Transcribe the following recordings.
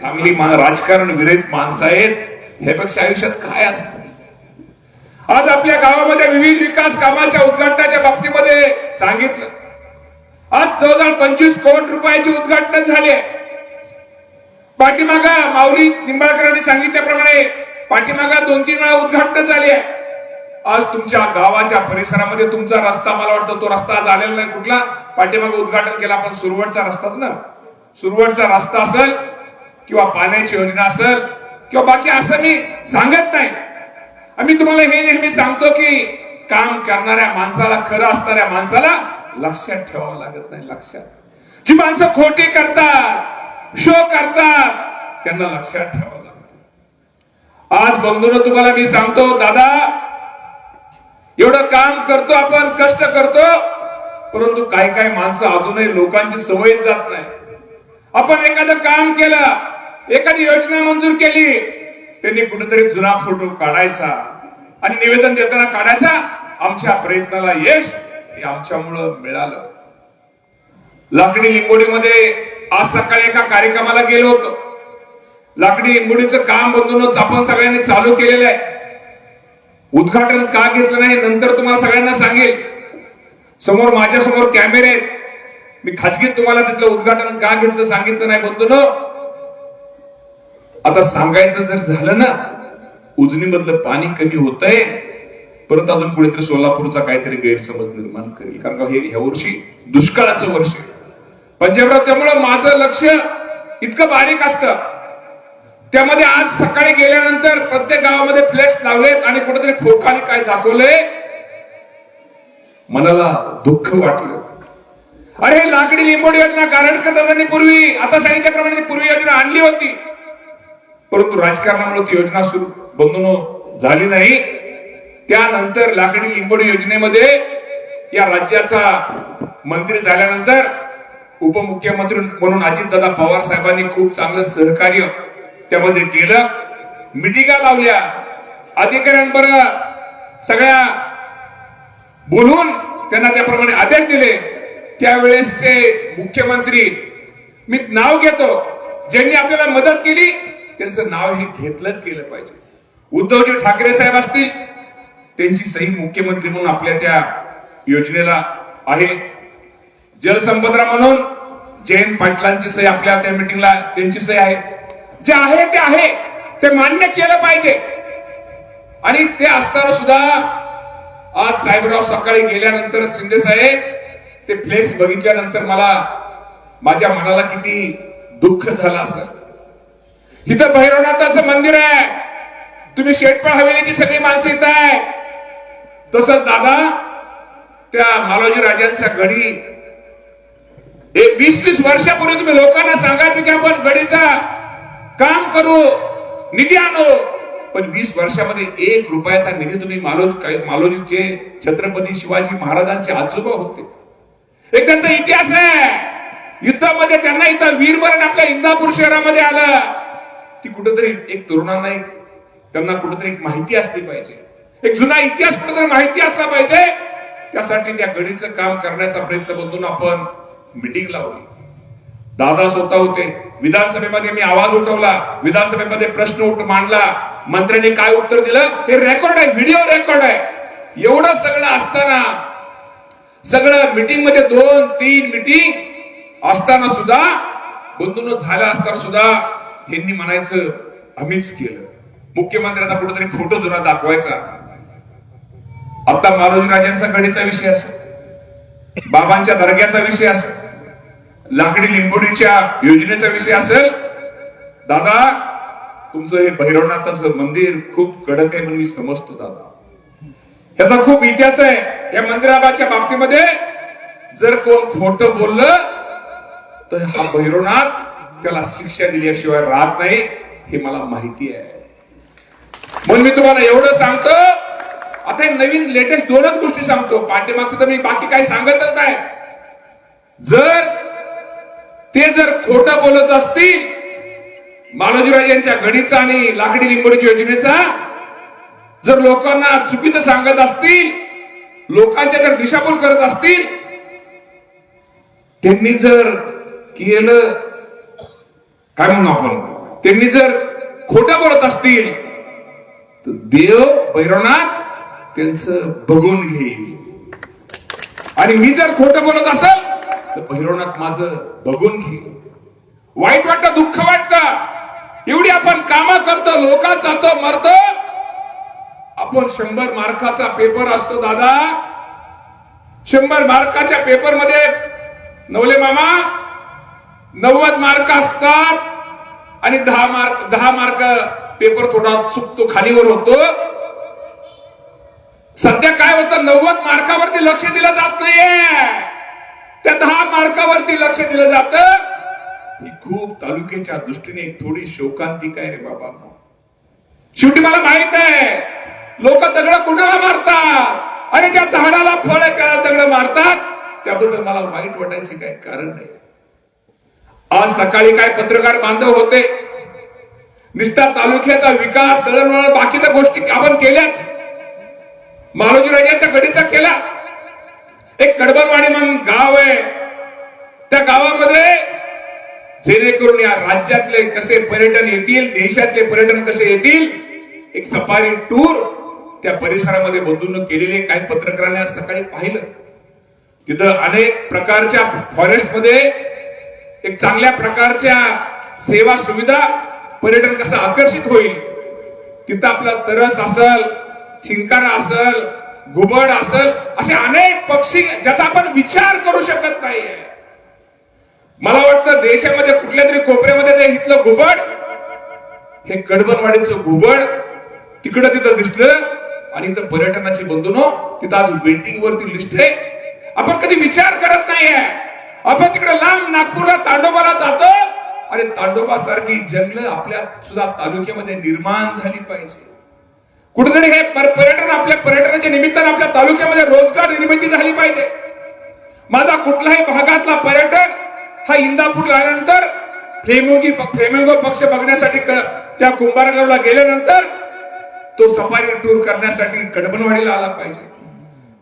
चांगली राजकारण विरहित माणसं आहेत ह्यापेक्षा आयुष्यात काय असत? आज आपल्या गावामध्ये विविध विकास कामाच्या उद्घाटनाच्या बाबतीमध्ये सांगितलं. आज जवळजवळ पंचवीस कोटी रुपयाची उद्घाटन झाले? पाठीमागा माऊली निंबाळकरांनी सांगितल्याप्रमाणे पाठीमागा दोन तीन वेळा उद्घाटन झाली. आहे आज तुमच्या गावाच्या परिसरामध्ये तुमचा रस्ता मला वाटतं तो रस्ता आज आलेला नाही कुठला. पाठीमागे उद्घाटन केला आपण सुरवटचा रस्ताच ना. सुरवटचा रस्ता असेल किंवा पाण्याची योजना असेल किंवा बाकी असं मी सांगत नाही. आम्ही तुम्हाला हे नेहमी सांगतो की काम करणाऱ्या माणसाला खरं असणाऱ्या माणसाला लक्षात ठेवावं लागत नाही लक्षात. जी माणसं खोटी करतात शो करतात त्यांना लक्षात ठेवावं लागत. आज बंधून तुम्हाला मी सांगतो दादा एवढं काम करतो आपण कष्ट करतो परंतु काही काही माणसं अजूनही लोकांची सवय जात नाही. आपण एखादं काम केलं एखादी योजना मंजूर केली त्यांनी कुठेतरी जुना फोटो काढायचा आणि निवेदन देताना काढायचा आमच्या प्रयत्नाला यश हे आमच्यामुळं मिळालं. लाकडी लिंबोडीमध्ये आज सकाळी एका कार्यक्रमाला गेलो होतो. लाकडी लिंबोडीचं काम बंधूनच आपण सगळ्यांनी चालू केलेलं आहे. उद्घाटन का घेतलं नाही नंतर तुम्हाला सगळ्यांना सांगेल. समोर माझ्यासमोर कॅमेरे मी खाजगीत तुम्हाला तिथलं उद्घाटन का घेतलं सांगितलं नाही बंधून. आता सांगायचं जर झालं ना उजनीमधलं पाणी कमी होतंय परत अजून कुठेतरी सोलापूरचा काहीतरी गैरसमज निर्माण करेल. कारण का हे ह्या वर्षी दुष्काळाचं वर्ष आहे. पंजाबराव त्यामुळं माझं लक्ष इतकं बारीक असतं. त्यामध्ये आज सकाळी गेल्यानंतर प्रत्येक गावामध्ये फ्लॅश लावलेत आणि कुठेतरी खोकाने काय दाखवलंय? मनाला दुःख वाटलं. अरे लाकडी लिंबोडी योजना कारण दादांनी पूर्वी. आता सांगितल्याप्रमाणे पूर्वी योजना आणली होती. परंतु राजकारणामुळे ती योजना सुरू बंधून झाली नाही. त्यानंतर लाकडी लिंबोडी योजनेमध्ये या राज्याचा मंत्री झाल्यानंतर उपमुख्यमंत्री म्हणून अजितदादा पवार साहेबांनी खूप चांगलं सहकार्य त्यामध्ये केलं. मिटिंगा लावल्या. अधिकाऱ्यांबरोबर सगळ्या बोलून त्यांना त्याप्रमाणे आदेश दिले. त्यावेळेसचे मुख्यमंत्री मी नाव घेतो. ज्यांनी आपल्याला मदत केली त्यांचं नाव हे घेतलंच गेलं पाहिजे. उद्धवजी ठाकरे साहेब असतील त्यांची सही मुख्यमंत्री म्हणून आपल्या त्या योजनेला आहे. जलसंपदा म्हणून जयंत पाटलांची सही आपल्या त्या मिटिंगला त्यांची सही आहे. जे आहे ते आहे ते मान्य केलं पाहिजे. आणि ते असताना सुद्धा आज साहेबराव सकाळी गेल्यानंतर शिंदे साहेब ते प्लेस बघितल्यानंतर मला माझ्या मनाला किती दुःख झालं असं इथं भैरवनाथाचं मंदिर आहे. तुम्ही शेटपळ हवेलीची सगळी माणसं इथं आहे. तसंच दादा त्या मालोजी राजांच्या गडी एक वीस वीस वर्षापूर्वी तुम्ही लोकांना सांगायचं की आपण गडीचा काम करू निधी आणू. पण वीस वर्षामध्ये एक रुपयाचा निधी तुम्ही मालोज मालोजीचे छत्रपती शिवाजी महाराजांचे आजोबा होते. एक त्यांचा इतिहास आहे. युद्धामध्ये त्यांना इथं वीरमरण आपल्या इंदापूर शहरामध्ये आलं. ती कुठंतरी एक तरुणांना एक त्यांना कुठंतरी एक माहिती असली पाहिजे. एक जुना इतिहास कुठंतरी माहिती असला पाहिजे. त्यासाठी त्या गडीचं काम करण्याचा प्रयत्न बघून आपण मिटिंग लावली दादा स्वतः होते. विधानसभेमध्ये मी आवाज उठवला. विधानसभेमध्ये प्रश्न उठ मांडला. मंत्र्यांनी काय उत्तर दिलं? हे रेकॉर्ड आहे व्हिडिओ रेकॉर्ड आहे. एवढं सगळं असताना सगळं मीटिंगमध्ये दोन तीन मिटिंग असताना सुद्धा बंधून झाला असताना सुद्धा यांनी म्हणायचं आम्हीच केलं. मुख्यमंत्र्याचा कुठेतरी फोटो जुना दाखवायचा. आता मालोजी राजांचा गडीचा विषय असेल बाबांच्या दर्ग्याचा विषय असेल लाकडी लिंबोडीच्या योजनेचा विषय असेल दादा तुमचं हे भैरवनाथाचं मंदिर खूप कडक आहे म्हणून मी समजतो दादा. याचा खूप इतिहास आहे. या मंदिराबाच्या बाबतीमध्ये जर कोण खोट बोललं तर हा भैरवनाथ त्याला शिक्षा दिल्याशिवाय राहत नाही हे मला माहिती आहे. म्हणून मी तुम्हाला एवढं सांगतो आता एक नवीन लेटेस्ट दोनच गोष्टी सांगतो. पाठीमागचं तर मी बाकी काही सांगतच नाही. जर ते जर खोट बोलत असतील मालोजीराज यांच्या गडीचा आणि लाकडी लिंबोडीच्या योजनेचा जर लोकांना चुकीचं सांगत असतील लोकांच्या जर दिशाभूल करत असतील त्यांनी जर केलं काय म्हणू आपण. त्यांनी जर खोटं बोलत असतील तर देव भैरवनाथ त्यांचं बघून घेईल. आणि मी जर खोटं बोलत असेल तर भैरवनाथ माझं बघून घेईल. वाईट वाटतं दुःख वाटतं. एवढी आपण कामं करतो लोकात जातो मरतो. आपण शंभर मार्काचा पेपर असतो दादा. शंभर मार्काच्या पेपरमध्ये नवले मामा नव्वद मार्क असतात. आणि दहा मार्क दहा मार्क पेपर थोडा चुकतो खालीवर होतो. सध्या काय होतं नव्वद मार्कावरती लक्ष दिलं जात नाहीये. त्या दहा मार्कावरती लक्ष दिलं जात. ही खूप तालुक्याच्या दृष्टीने एक थोडी शोकांतिक आहे रे बाबा. शेवटी मला माहीत आहे लोक दगड कुणाला मारतात? आणि ज्या झाडाला फळ आहे त्याला दगड मारतात? त्याबद्दल मला वाईट वाटायचे काय कारण नाही. आज सकाळी काय पत्रकार बांधव होते? निस्ता तालुक्याचा विकास दळणवळण बाकीच्या गोष्टी आपण केल्याच. मालोजी राजाच्या गडीचा केला. एक कडबनवाडी म्हणून गाव आहे. त्या गावामध्ये जेणेकरून या राज्यातले कसे पर्यटन येतील देशातले पर्यटन कसे येतील एक सफारी टूर त्या परिसरामध्ये बंधून केलेले काही पत्रकारांनी आज सकाळी पाहिलं. तिथं अनेक प्रकारच्या फॉरेस्टमध्ये एक चांगल्या प्रकारच्या सेवा सुविधा पर्यटन कसं आकर्षित होईल? तिथं आपला तरस असल चिंकारा असल घुबड असल असे अनेक पक्षी ज्याचा आपण विचार करू शकत नाहीये. मला वाटतं देशामध्ये कुठल्या तरी कोपऱ्यामध्ये ते इथलं घुबड हे कडबनवाडीचं घुबड तिकडं तिथं दिसलं आणि इथं पर्यटनाची बंधूनो तिथं आज वेटिंग वरती लिस्ट आहे. आपण कधी विचार करत नाहीये. आपण तिकडे लांब नागपूरला तांडोबाला जातो. आणि तांडोबा सारखी जंगल आपल्या सुद्धा तालुक्यामध्ये निर्माण झाली पाहिजे. कुठेतरी हे पर्यटन आपल्या पर्यटनाच्या निमित्तानं आपल्या तालुक्यामध्ये रोजगार निर्मिती झाली पाहिजे. माझा कुठलाही भागातला पर्यटक हा इंदापूर आल्यानंतर फ्लेमिंगी फ्लेमिंगो पक्ष बघण्यासाठी त्या कुंभारगावला गेल्यानंतर तो सफारी टूर करण्यासाठी कडबनवाडीला आला पाहिजे.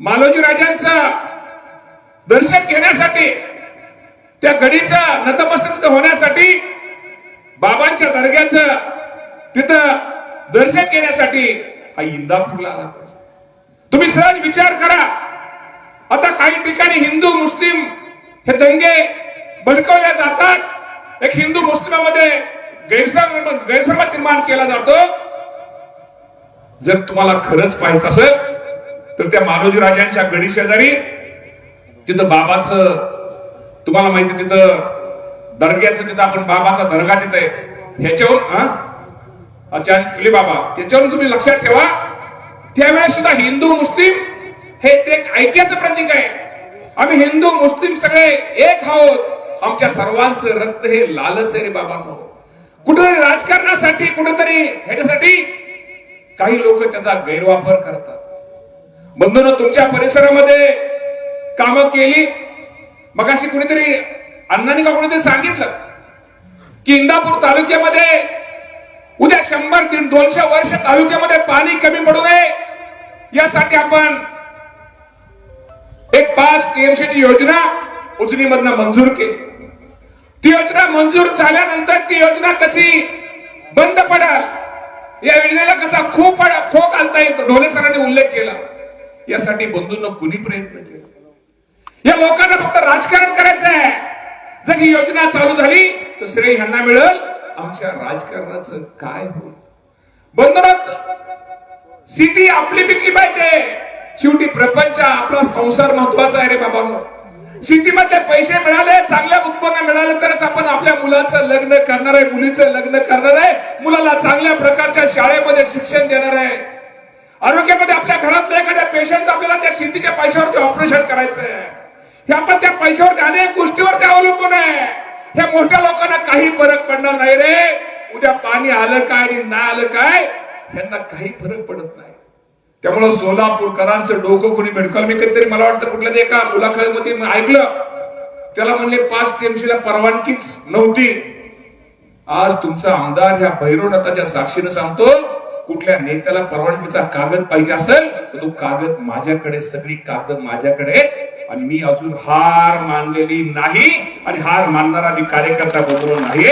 मालोजी राजांचा दर्शन घेण्यासाठी त्या गडीचा नतमस्तक होण्यासाठी बाबांच्या दर्ग्याचं तिथं दर्शन घेण्यासाठी हा इंदापूरला आला तुम्ही सहज विचार करा. आता काही ठिकाणी हिंदू मुस्लिम हे दंगे भडकवल्या जातात. एक हिंदू मुस्लिमामध्ये गैरसम गैरसमज निर्माण केला जातो. जर तुम्हाला खरंच पाहायचं असेल तर त्या मानोजी राजांच्या गडी शेजारी तिथं बाबाचं तुम्हाला माहिती तिथं दर्ग्याचं तिथं आपण बाबाचा दर्गा तिथं आहे. ह्याच्यावर हा? अच्छा फुले बाबा त्याच्यावरून तुम्ही लक्षात ठेवा. त्यावेळेस सुद्धा हिंदू मुस्लिम हे एक ऐक्याचं प्रतीक आहे. आम्ही हिंदू मुस्लिम सगळे एक आहोत. आमच्या सर्वांचं रक्त हे लालच आहे रे बाबांनो कुठेतरी राजकारणासाठी कुठेतरी ह्याच्यासाठी काही लोक त्याचा गैरवापर करतात. बंधून तुमच्या परिसरामध्ये कामं केली मग अशी कुणीतरी अण्णांनी का कुणीतरी सांगितलं की इंदापूर तालुक्यामध्ये उद्या शंभर तीन दोनशे वर्ष तालुक्यामध्ये पाणी कमी पडू नये. यासाठी आपण एक पाच टीएमसीची योजना उजनीमधनं मंजूर केली. ती योजना मंजूर झाल्यानंतर ती योजना कशी बंद पडाल या योजनेला कसा खूप खो घालता येतो ढोले सरांनी उल्लेख केला. यासाठी बंधूंना कुणी प्रयत्न केला? या लोकांना फक्त राजकारण करायचं आहे. जर ही योजना चालू झाली तर श्रेय ह्यांना मिळेल. आमच्या राजकारणाचं काय होईल? बंधनात स्थिती आपली पिकली पाहिजे. शेवटी प्रपंच आपला संसार महत्त्वाचा आहे रे बाबा शेतीमध्ये पैसे मिळाले चांगल्या उत्पन्न मिळालं तरच आपण आपल्या मुलाचं लग्न करणार आहे मुलीचं लग्न करणार आहे. मुलाला चांगल्या प्रकारच्या शाळेमध्ये शिक्षण देणार आहे. आरोग्यामध्ये आपल्या घरातल्या एखाद्या पेशंट आपल्याला त्या शेतीच्या पैशावरती ऑपरेशन करायचंय. हे आपण त्या पैशावरती अनेक गोष्टीवरती अवलंबून आहे? ह्या मोठ्या लोकांना काही फरक पडणार नाही रे. उद्या पाणी आलं काय आणि नाही आलं काय यांना काही फरक पडत नाही. त्यामुळं सोलापूरकरांचं डोकं कोणी भेटकल मी कधीतरी मला वाटतं कुठल्या एका मुलाखतीमध्ये ऐकलं. त्याला म्हणले पाच टीएमसीला परवानगीच नव्हती. आज तुमचा आमदार ह्या भैरवनाथाच्या साक्षीनं सांगतो कुठल्या नेत्याला परवानगीचा कागद पाहिजे असेल तर तो कागद माझ्याकडे सगळी कागद माझ्याकडे. आणि मी अजून हार मानलेली नाही आणि हार मानणारा मी कार्यकर्ता बरोबर नाही.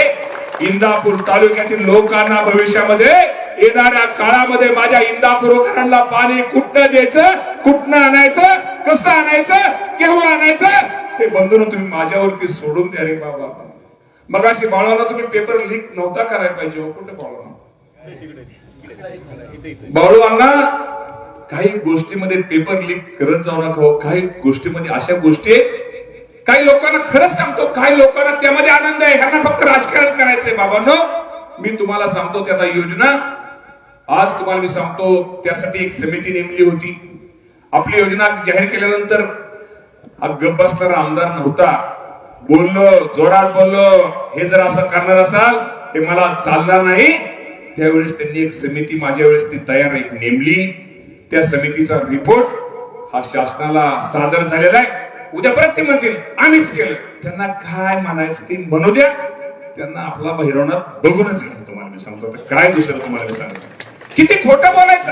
इंदापूर तालुक्यातील लोकांना भविष्यामध्ये येणाऱ्या काळामध्ये माझ्या इंदापूरकरांना पाणी कुठनं द्यायचं कुठनं आणायचं कसं आणायचं केव्हा आणायचं ते बंधन तुम्ही माझ्यावरती सोडून द्या रे बाबा. मग अशी बाळाला तुम्ही पेपर लीक नव्हता करायला पाहिजे हो कुठे बाळाला बाळू अण्णा काही गोष्टीमध्ये पेपर लीक करत जाऊ नका हो. काही गोष्टीमध्ये अशा गोष्टी काही लोकांना खरंच सांगतो काही लोकांना त्यामध्ये आनंद आहे. ह्यांना फक्त राजकारण करायचंय बाबांनो. मी तुम्हाला सांगतो त्याचा योजना. आज तुम्हाला मी सांगतो त्यासाठी एक समिती नेमली होती. आपली योजना जाहीर केल्यानंतर हा गप्प बसणारा आमदार नव्हता. बोललो जोरात बोललो हे जर असं करणार असाल हे मला चालणार नाही. त्यावेळेस त्यांनी एक समिती माझ्या वेळेस ती तयार नेमली. त्या समितीचा रिपोर्ट हा शासनाला सादर झालेला आहे. उद्या परत ते म्हणतील आम्हीच केलं. त्यांना काय म्हणायचं ते म्हणू द्या. त्यांना आपला बहिरवणात बघूनच घ्या तुम्हाला मी सांगतो. काय दुसरं तुम्हाला मी सांगतो? किती खोटं बोलायचं?